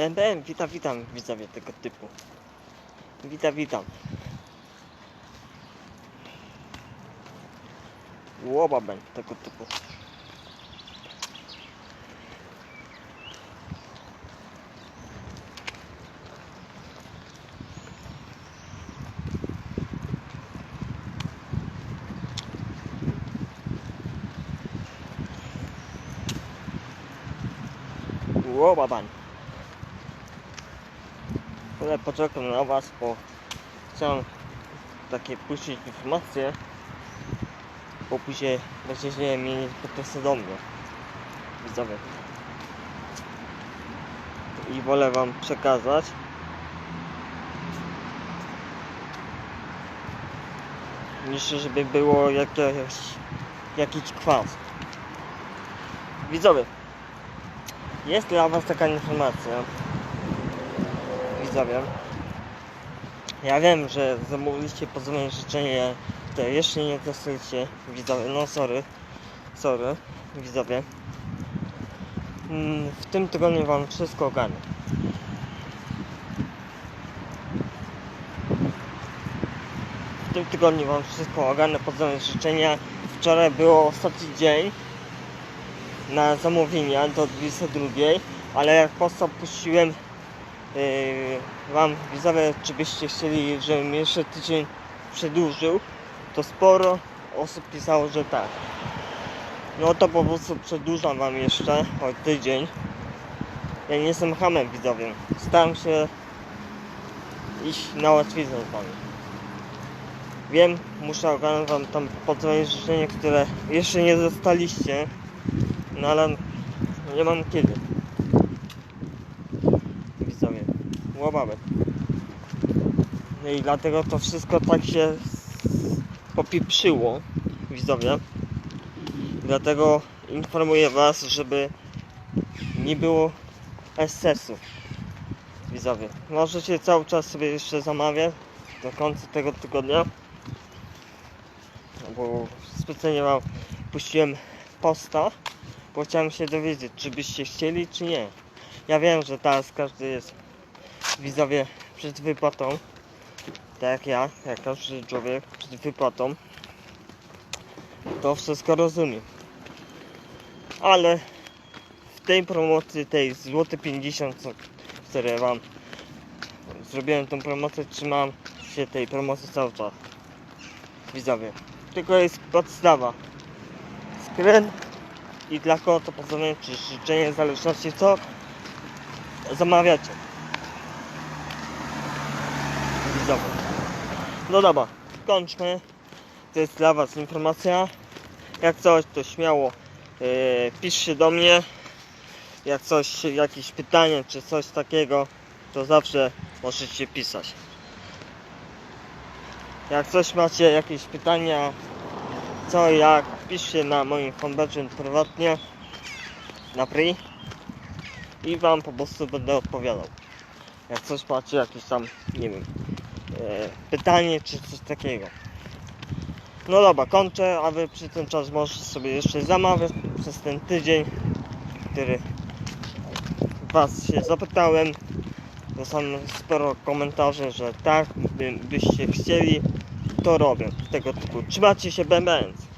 BM, BM, witam, witam widzowie tego typu. Witam, witam. Łobabem tego typu. Łobaban. Ale poczekam na was, bo chciałem takie puścić informacje, bo później będziecie mieli pretensje do mnie. Widzowie. I wolę wam przekazać. Niż żeby było jakieś, jakiś kwas. Widzowie. Jest dla Was taka informacja. Widzowie. Ja wiem, że zamówiliście pozwolenie życzenie, które jeszcze nie dostaliście. Widzowie, no sorry. Sorry, widzowie. Mm, W tym tygodniu Wam wszystko ogarnę. W tym tygodniu Wam wszystko ogarnę pozwolenie życzenia. Wczoraj było ostatni dzień na zamówienia do 22, ale jak posta puściłem wam widzowie, czy byście chcieli, żebym jeszcze tydzień przedłużył, to sporo osób pisało, że tak. No to po prostu przedłużam wam jeszcze o tydzień. Ja nie jestem hamem widzowie. Staram się iść na łatwiznę z wami. Wiem, muszę ogarnąć wam tam podzonie życzenie, które jeszcze nie dostaliście. No ale nie mam kiedy. Widzowie, łobabek. No i dlatego to wszystko tak się popieprzyło, widzowie. Dlatego informuję was, żeby nie było excesów. Widzowie, możecie cały czas sobie jeszcze zamawiać do końca tego tygodnia. Bo specjalnie wam puściłem posta bo chciałem się dowiedzieć, czy byście chcieli, czy nie. Ja wiem, że teraz każdy jest widzowie przed wypłatą, tak jak ja, jak każdy człowiek przed wypłatą. To wszystko rozumiem. Ale w tej promocji, tej złote 50, co, które wam zrobiłem tą promocję, trzymam się tej promocji cały czas. Widzowie. Tylko jest podstawa. Screen i dla kogo to pozwolenie czy życzenie w zależności co zamawiacie. Widzowie. No dobra, kończmy. To jest dla Was informacja. Jak coś, to śmiało yy, piszcie do mnie. Jak coś, jakieś pytanie czy coś takiego, to zawsze możecie pisać. Jak coś macie, jakieś pytania, co jak, piszcie na moim fanpage'u prywatnie na pri i wam po prostu będę odpowiadał. Jak coś macie jakieś tam, nie wiem, pytanie czy coś takiego. No dobra, kończę, a wy przy tym czas możecie sobie jeszcze zamawiać przez ten tydzień, który was się zapytałem. Dostałem sporo komentarzy, że tak, by, byście chcieli, to robię. Tego typu. Trzymajcie się, bębęc.